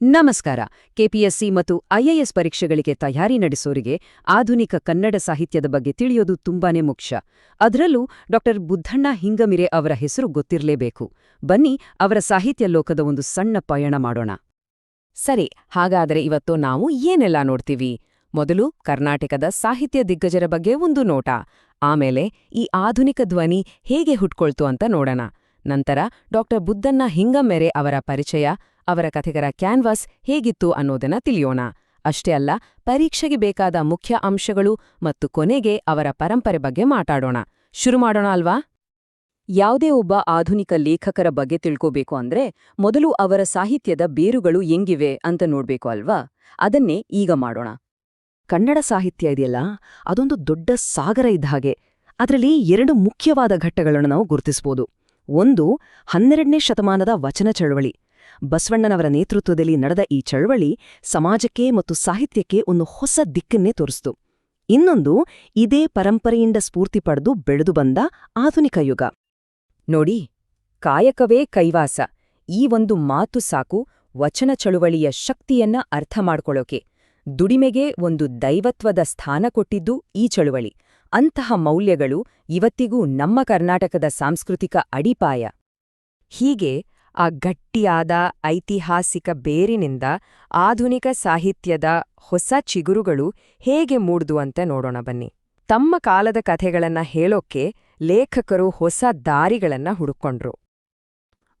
ನಮಸ್ಕಾರ. ಕೆಪಿಎಸ್ಸಿ ಮತ್ತು ಐಎಎಸ್ ಪರೀಕ್ಷೆಗಳಿಗೆ ತಯಾರಿ ನಡೆಸೋರಿಗೆ ಆಧುನಿಕ ಕನ್ನಡ ಸಾಹಿತ್ಯದ ಬಗ್ಗೆ ತಿಳಿಯೋದು ತುಂಬಾನೇ ಮುಖ್ಯ. ಅದರಲ್ಲೂ ಡಾಕ್ಟರ್ ಬುದ್ಧಣ್ಣ ಹಿಂಗಮಿರೆ ಅವರ ಹೆಸರು ಗೊತ್ತಿರಲೇಬೇಕು. ಬನ್ನಿ, ಅವರ ಸಾಹಿತ್ಯ ಲೋಕದ ಒಂದು ಸಣ್ಣ ಪಯಣ ಮಾಡೋಣ. ಸರಿ, ಹಾಗಾದರೆ ಇವತ್ತು ನಾವು ಏನೆಲ್ಲ ನೋಡ್ತೀವಿ? ಮೊದಲು ಕರ್ನಾಟಕದ ಸಾಹಿತ್ಯ ದಿಗ್ಗಜರ ಬಗ್ಗೆ ಒಂದು ನೋಟ. ಆಮೇಲೆ ಈ ಆಧುನಿಕ ಧ್ವನಿ ಹೇಗೆ ಹುಟ್ಕೊಳ್ತು ಅಂತ ನೋಡೋಣ. ನಂತರ ಡಾಕ್ಟರ್ ಬುದ್ಧಣ್ಣ ಹಿಂಗಮ್ಮೆರೆ ಅವರ ಪರಿಚಯ ಅವರ ಕಥೆಗರ ಕ್ಯಾನ್ವಾಸ್ ಹೇಗಿತ್ತು ಅನ್ನೋದನ್ನ ತಿಳಿಯೋಣ. ಅಷ್ಟೇ ಅಲ್ಲ, ಪರೀಕ್ಷೆಗೆ ಬೇಕಾದ ಮುಖ್ಯ ಅಂಶಗಳು ಮತ್ತು ಕೊನೆಗೆ ಅವರ ಪರಂಪರೆ ಬಗ್ಗೆ ಮಾತಾಡೋಣ. ಶುರು ಮಾಡೋಣ ಅಲ್ವಾ? ಯಾವುದೇ ಒಬ್ಬ ಆಧುನಿಕ ಲೇಖಕರ ಬಗ್ಗೆ ತಿಳ್ಕೋಬೇಕು ಅಂದ್ರೆ ಮೊದಲು ಅವರ ಸಾಹಿತ್ಯದ ಬೇರುಗಳು ಎಂಗಿವೆ ಅಂತ ನೋಡ್ಬೇಕು ಅಲ್ವಾ? ಅದನ್ನೇ ಈಗ ಮಾಡೋಣ. ಕನ್ನಡ ಸಾಹಿತ್ಯ ಇದೆಯಲ್ಲ, ಅದೊಂದು ದೊಡ್ಡ ಸಾಗರ ಇದ್ದ ಹಾಗೆ. ಅದರಲ್ಲಿ ಎರಡು ಮುಖ್ಯವಾದ ಘಟ್ಟಗಳನ್ನು ನಾವು ಗುರುತಿಸಬಹುದು ಒಂದು ಹನ್ನೆರಡನೇ ಶತಮಾನದ ವಚನ ಚಳವಳಿ. ಬಸವಣ್ಣನವರ ನೇತೃತ್ವದಲ್ಲಿ ನಡೆದ ಈ ಚಳವಳಿ ಸಮಾಜಕ್ಕೆ ಮತ್ತು ಸಾಹಿತ್ಯಕ್ಕೆ ಒಂದು ಹೊಸ ದಿಕ್ಕನ್ನೇ ತೋರಿಸ್ತು. ಇನ್ನೊಂದು ಇದೇ ಪರಂಪರೆಯಿಂದ ಸ್ಫೂರ್ತಿ ಪಡೆದು ಬೆಳೆದು ಬಂದ ಆಧುನಿಕ ಯುಗ. ನೋಡಿ, ಕಾಯಕವೇ ಕೈವಾಸ. ಈ ಒಂದು ಮಾತು ಸಾಕು ವಚನ ಚಳುವಳಿಯ ಶಕ್ತಿಯನ್ನ ಅರ್ಥ ಮಾಡ್ಕೊಳ್ಳೋಕೆ. ದುಡಿಮೆಗೆ ಒಂದು ದೈವತ್ವದ ಸ್ಥಾನ ಕೊಟ್ಟಿದ್ದು ಈ ಚಳುವಳಿ. ಅಂತಹ ಮೌಲ್ಯಗಳು ಇವತ್ತಿಗೂ ನಮ್ಮ ಕರ್ನಾಟಕದ ಸಾಂಸ್ಕೃತಿಕ ಅಡಿಪಾಯ. ಹೀಗೆ ಆ ಗಟ್ಟಿಯಾದ ಐತಿಹಾಸಿಕ ಬೇರಿನಿಂದ ಆಧುನಿಕ ಸಾಹಿತ್ಯದ ಹೊಸ ಚಿಗುರುಗಳು ಹೇಗೆ ಮೂಡ್ದು ಅಂತ ನೋಡೋಣ ಬನ್ನಿ. ತಮ್ಮ ಕಾಲದ ಕಥೆಗಳನ್ನ ಹೇಳೋಕ್ಕೆ ಲೇಖಕರು ಹೊಸ ದಾರಿಗಳನ್ನ ಹುಡುಕೊಂಡ್ರು.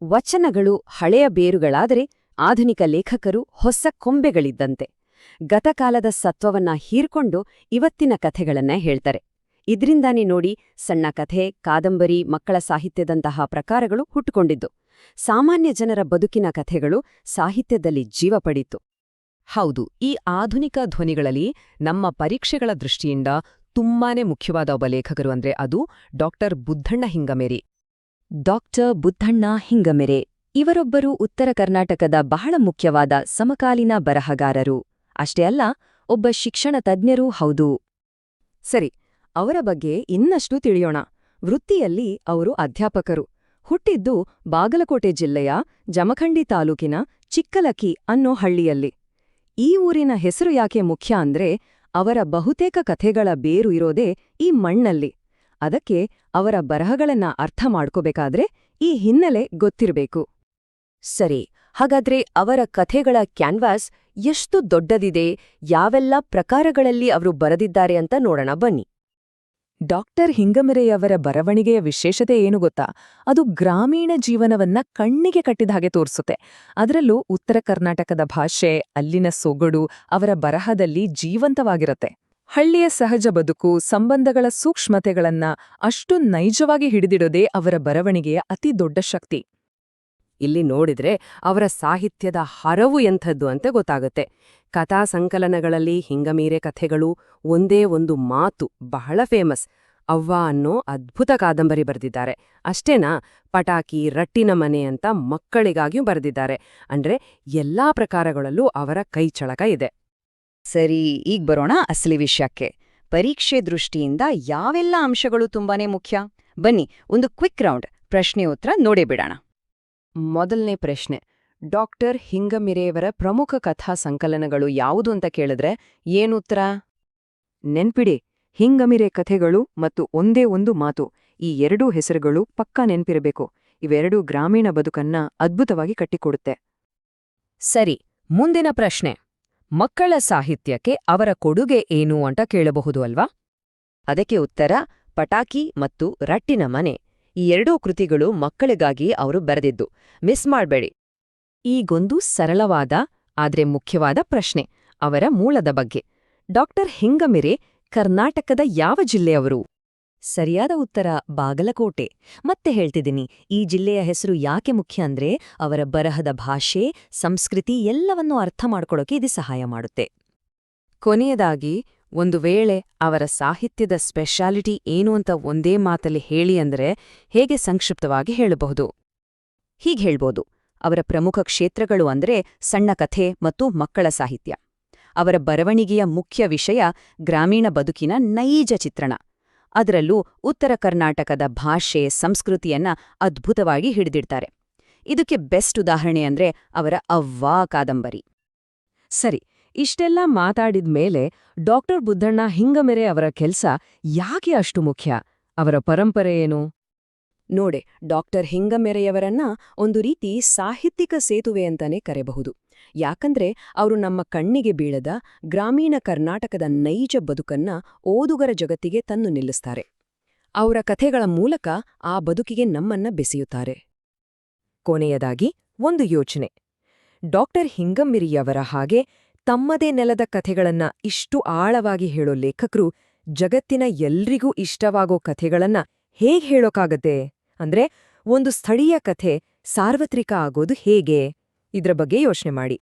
ವಚನಗಳು ಹಳೆಯ ಬೇರುಗಳಾದರೆ ಆಧುನಿಕ ಲೇಖಕರು ಹೊಸ ಕೊಂಬೆಗಳಿದ್ದಂತೆ. ಗತಕಾಲದ ಸತ್ವವನ್ನ ಹೀರ್ಕೊಂಡು ಇವತ್ತಿನ ಕಥೆಗಳನ್ನ ಹೇಳ್ತಾರೆ. ಇದ್ರಿಂದಾನೇ ನೋಡಿ ಸಣ್ಣ ಕಥೆ, ಕಾದಂಬರಿ, ಮಕ್ಕಳ ಸಾಹಿತ್ಯದಂತಹ ಪ್ರಕಾರಗಳು ಹುಟ್ಟುಕೊಂಡಿದ್ದು. ಸಾಮಾನ್ಯ ಜನರ ಬದುಕಿನ ಕಥೆಗಳು ಸಾಹಿತ್ಯದಲ್ಲಿ ಜೀವ ಪಡಿತು. ಹೌದು, ಈ ಆಧುನಿಕ ಧ್ವನಿಗಳಲ್ಲಿ ನಮ್ಮ ಪರೀಕ್ಷೆಗಳ ದೃಷ್ಟಿಯಿಂದ ತುಂಬಾನೇ ಮುಖ್ಯವಾದ ಒಬ್ಬ ಲೇಖಕರು ಅಂದ್ರೆ ಅದು ಡಾಕ್ಟರ್ ಬುದ್ಧಣ್ಣ ಹಿಂಗಮೇರಿ. ಡಾಕ್ಟರ್ ಬುದ್ಧಣ್ಣ ಹಿಂಗಮೆರೆ ಇವರೊಬ್ಬರು ಉತ್ತರ ಕರ್ನಾಟಕದ ಬಹಳ ಮುಖ್ಯವಾದ ಸಮಕಾಲೀನ ಬರಹಗಾರರು. ಅಷ್ಟೇ ಅಲ್ಲ, ಒಬ್ಬ ಶಿಕ್ಷಣ ತಜ್ಞರೂ ಹೌದು. ಸರಿ, ಅವರ ಬಗ್ಗೆ ಇನ್ನಷ್ಟು ತಿಳಿಯೋಣ. ವೃತ್ತಿಯಲ್ಲಿ ಅವರು ಅಧ್ಯಾಪಕರು. ಹುಟ್ಟಿದ್ದು ಬಾಗಲಕೋಟೆ ಜಿಲ್ಲೆಯ ಜಮಖಂಡಿ ತಾಲೂಕಿನ ಚಿಕ್ಕಲಕಿ ಅನ್ನೋ ಹಳ್ಳಿಯಲ್ಲಿ. ಈ ಊರಿನ ಹೆಸರು ಯಾಕೆ ಮುಖ್ಯ ಅಂದ್ರೆ ಅವರ ಬಹುತೇಕ ಕಥೆಗಳ ಬೇರು ಇರೋದೇ ಈ ಮಣ್ಣಲ್ಲಿ. ಅದಕ್ಕೆ ಅವರ ಬರಹಗಳನ್ನ ಅರ್ಥ ಮಾಡ್ಕೋಬೇಕಾದ್ರೆ ಈ ಹಿನ್ನೆಲೆ ಗೊತ್ತಿರಬೇಕು. ಸರಿ, ಹಾಗಾದ್ರೆ ಅವರ ಕಥೆಗಳ ಕ್ಯಾನ್ವಾಸ್ ಎಷ್ಟು ದೊಡ್ಡದಿದೆ, ಯಾವೆಲ್ಲ ಪ್ರಕಾರಗಳಲ್ಲಿ ಅವರು ಬರೆದಿದ್ದಾರೆ ಅಂತ ನೋಡೋಣ ಬನ್ನಿ. ಡಾಕ್ಟರ್ ಹಿಂಗಮರೆಯವರ ಬರವಣಿಗೆಯ ವಿಶೇಷತೆ ಏನು ಗೊತ್ತಾ? ಅದು ಗ್ರಾಮೀಣ ಜೀವನವನ್ನ ಕಣ್ಣಿಗೆ ಕಟ್ಟಿದ ಹಾಗೆ ತೋರಿಸುತ್ತೆ. ಅದರಲ್ಲೂ ಉತ್ತರ ಕರ್ನಾಟಕದ ಭಾಷೆ, ಅಲ್ಲಿನ ಸೊಗಡು, ಅವರ ಬರಹದಲ್ಲಿ ಜೀವಂತವಾಗಿರುತ್ತೆ. ಹಳ್ಳಿಯ ಸಹಜ ಬದುಕು, ಸಂಬಂಧಗಳ ಸೂಕ್ಷ್ಮತೆಗಳನ್ನ ಅಷ್ಟು ನೈಜವಾಗಿ ಹಿಡಿದಿಡೋದೇ ಅವರ ಬರವಣಿಗೆಯ ಅತಿ ದೊಡ್ಡ ಶಕ್ತಿ. ಇಲ್ಲಿ ನೋಡಿದ್ರೆ ಅವರ ಸಾಹಿತ್ಯದ ಹರವು ಎಂಥದ್ದು ಅಂತ ಗೊತ್ತಾಗುತ್ತೆ. ಕಥಾ ಸಂಕಲನಗಳಲ್ಲಿ ಹಿಂಗಮೀರೆ ಕಥೆಗಳು ಒಂದೇ ಒಂದು ಮಾತು ಬಹಳ ಫೇಮಸ್. ಅವ್ವ ಅನ್ನೋ ಅದ್ಭುತ ಕಾದಂಬರಿ ಬರೆದಿದ್ದಾರೆ. ಅಷ್ಟೇನಾ, ಪಟಾಕಿ, ರಟ್ಟಿನ ಮನೆ ಅಂತ ಮಕ್ಕಳಿಗಾಗಿಯೂ ಬರೆದಿದ್ದಾರೆ. ಅಂದ್ರೆ ಎಲ್ಲಾ ಪ್ರಕಾರಗಳಲ್ಲೂ ಅವರ ಕೈಚಳಕ ಇದೆ. ಸರಿ, ಈಗ ಬರೋಣ ಅಸಲಿ ವಿಷಯಕ್ಕೆ. ಪರೀಕ್ಷೆ ದೃಷ್ಟಿಯಿಂದ ಯಾವೆಲ್ಲ ಅಂಶಗಳು ತುಂಬಾನೇ ಮುಖ್ಯ? ಬನ್ನಿ, ಒಂದು ಕ್ವಿಕ್ ರೌಂಡ್. ಪ್ರಶ್ನೆ ಉತ್ತರ ನೋಡೇ ಬಿಡೋಣ. ಮೊದಲನೇ ಪ್ರಶ್ನೆ. ಡಾಕ್ಟರ್ ಹಿಂಗಮಿರೆಯವರ ಪ್ರಮುಖ ಕಥಾ ಸಂಕಲನಗಳು ಯಾವುದು ಅಂತ ಕೇಳಿದ್ರೆ ಏನುತ್ತರ ನೆನ್ಪಿಡಿ. ಹಿಂಗಮಿರೆ ಕಥೆಗಳು ಮತ್ತು ಒಂದೇ ಒಂದು ಮಾತು, ಈ ಎರಡೂ ಹೆಸರುಗಳು ಪಕ್ಕಾ ನೆನ್ಪಿರಬೇಕು. ಇವೆರಡೂ ಗ್ರಾಮೀಣ ಬದುಕನ್ನ ಅದ್ಭುತವಾಗಿ ಕಟ್ಟಿಕೊಡುತ್ತೆ. ಸರಿ, ಮುಂದಿನ ಪ್ರಶ್ನೆ. ಮಕ್ಕಳ ಸಾಹಿತ್ಯಕ್ಕೆ ಅವರ ಕೊಡುಗೆ ಏನು ಅಂತ ಕೇಳಬಹುದು ಅಲ್ವಾ? ಅದಕ್ಕೆ ಉತ್ತರ, ಪಟಾಕಿ ಮತ್ತು ರಟ್ಟಿನ ಮನೆ. ಈ ಎರಡೂ ಕೃತಿಗಳು ಮಕ್ಕಳಿಗಾಗಿ ಅವರು ಬರೆದಿದ್ದು. ಮಿಸ್ ಮಾಡಬೇಡಿ. ಈಗೊಂದು ಸರಳವಾದ, ಆದರೆ ಮುಖ್ಯವಾದ ಪ್ರಶ್ನೆ, ಅವರ ಮೂಲದ ಬಗ್ಗೆ. ಡಾಕ್ಟರ್ ಹಿಂಗಮಿರೆ, ಕರ್ನಾಟಕದ ಯಾವ ಜಿಲ್ಲೆಯವರು? ಸರಿಯಾದ ಉತ್ತರ, ಬಾಗಲಕೋಟೆ. ಮತ್ತೆ ಹೇಳ್ತಿದ್ದೀನಿ, ಈ ಜಿಲ್ಲೆಯ ಹೆಸರು ಯಾಕೆ ಮುಖ್ಯ ಅಂದ್ರೆ, ಅವರ ಬರಹದ ಭಾಷೆ, ಸಂಸ್ಕೃತಿ ಎಲ್ಲವನ್ನೂ ಅರ್ಥ ಮಾಡ್ಕೊಳ್ಳೋಕೆ ಇದು ಸಹಾಯ ಮಾಡುತ್ತೆ. ಕೊನೆಯದಾಗಿ ಒಂದು ವೇಳೆ ಅವರ ಸಾಹಿತ್ಯದ ಸ್ಪೆಷಾಲಿಟಿ ಏನು ಅಂತ ಒಂದೇ ಮಾತಲ್ಲಿ ಹೇಳಿ ಅಂದರೆ ಹೇಗೆ ಸಂಕ್ಷಿಪ್ತವಾಗಿ ಹೇಳಬಹುದು? ಹೀಗೆ ಹೇಳ್ಬೋದು. ಅವರ ಪ್ರಮುಖ ಕ್ಷೇತ್ರಗಳು ಅಂದ್ರೆ ಸಣ್ಣ ಕಥೆ ಮತ್ತು ಮಕ್ಕಳ ಸಾಹಿತ್ಯ. ಅವರ ಬರವಣಿಗೆಯ ಮುಖ್ಯ ವಿಷಯ ಗ್ರಾಮೀಣ ಬದುಕಿನ ನೈಜ ಚಿತ್ರಣ. ಅದರಲ್ಲೂ ಉತ್ತರ ಕರ್ನಾಟಕದ ಭಾಷೆ, ಸಂಸ್ಕೃತಿಯನ್ನ ಅದ್ಭುತವಾಗಿ ಹಿಡಿದಿಡ್ತಾರೆ. ಇದಕ್ಕೆ ಬೆಸ್ಟ್ ಉದಾಹರಣೆ ಅಂದ್ರೆ ಅವರ ಅವ್ವಾ ಕಾದಂಬರಿ. ಸರಿ ಇಷ್ಟೆಲ್ಲ ಮಾತಾಡಿದ್ಮೇಲೆ ಡಾಕ್ಟರ್ ಬುದ್ಧಣ್ಣ ಹಿಂಗಮೆರೆ ಅವರ ಕೆಲ್ಸ ಯಾಕೆ ಅಷ್ಟು ಮುಖ್ಯ? ಅವರ ಪರಂಪರೆ ಏನು? ನೋಡೆ, ಡಾಕ್ಟರ್ ಹಿಂಗಮೆರೆಯವರನ್ನ ಒಂದು ರೀತಿ ಸಾಹಿತ್ಯಿಕ ಸೇತುವೆ ಅಂತಾನೆ ಕರೆಬಹುದು. ಯಾಕಂದ್ರೆ ಅವರು ನಮ್ಮ ಕಣ್ಣಿಗೆ ಬೀಳದ ಗ್ರಾಮೀಣ ಕರ್ನಾಟಕದ ನೈಜ ಬದುಕನ್ನ ಓದುಗರ ಜಗತ್ತಿಗೆ ತಂದು ನಿಲ್ಲಿಸ್ತಾರೆ. ಅವರ ಕಥೆಗಳ ಮೂಲಕ ಆ ಬದುಕಿಗೆ ನಮ್ಮನ್ನ ಬೆಸೆಯುತ್ತಾರೆ. ಕೊನೆಯದಾಗಿ ಒಂದು ಯೋಚನೆ. ಡಾಕ್ಟರ್ ಹಿಂಗಮ್ಮಿರಿಯವರ ಹಾಗೆ ತಮ್ಮದೇ ನೆಲದ ಕಥೆಗಳನ್ನ ಇಷ್ಟು ಆಳವಾಗಿ ಹೇಳೋ ಲೇಖಕರು ಜಗತ್ತಿನ ಎಲ್ರಿಗೂ ಇಷ್ಟವಾಗೋ ಕಥೆಗಳನ್ನ ಹೇಗ್ ಹೇಳೋಕಾಗತ್ತೆ? ಅಂದ್ರೆ ಒಂದು ಸ್ಥಳೀಯ ಕಥೆ ಸಾರ್ವತ್ರಿಕ ಆಗೋದು ಹೇಗೆ? ಇದ್ರ ಬಗ್ಗೆ ಯೋಚನೆ ಮಾಡಿ.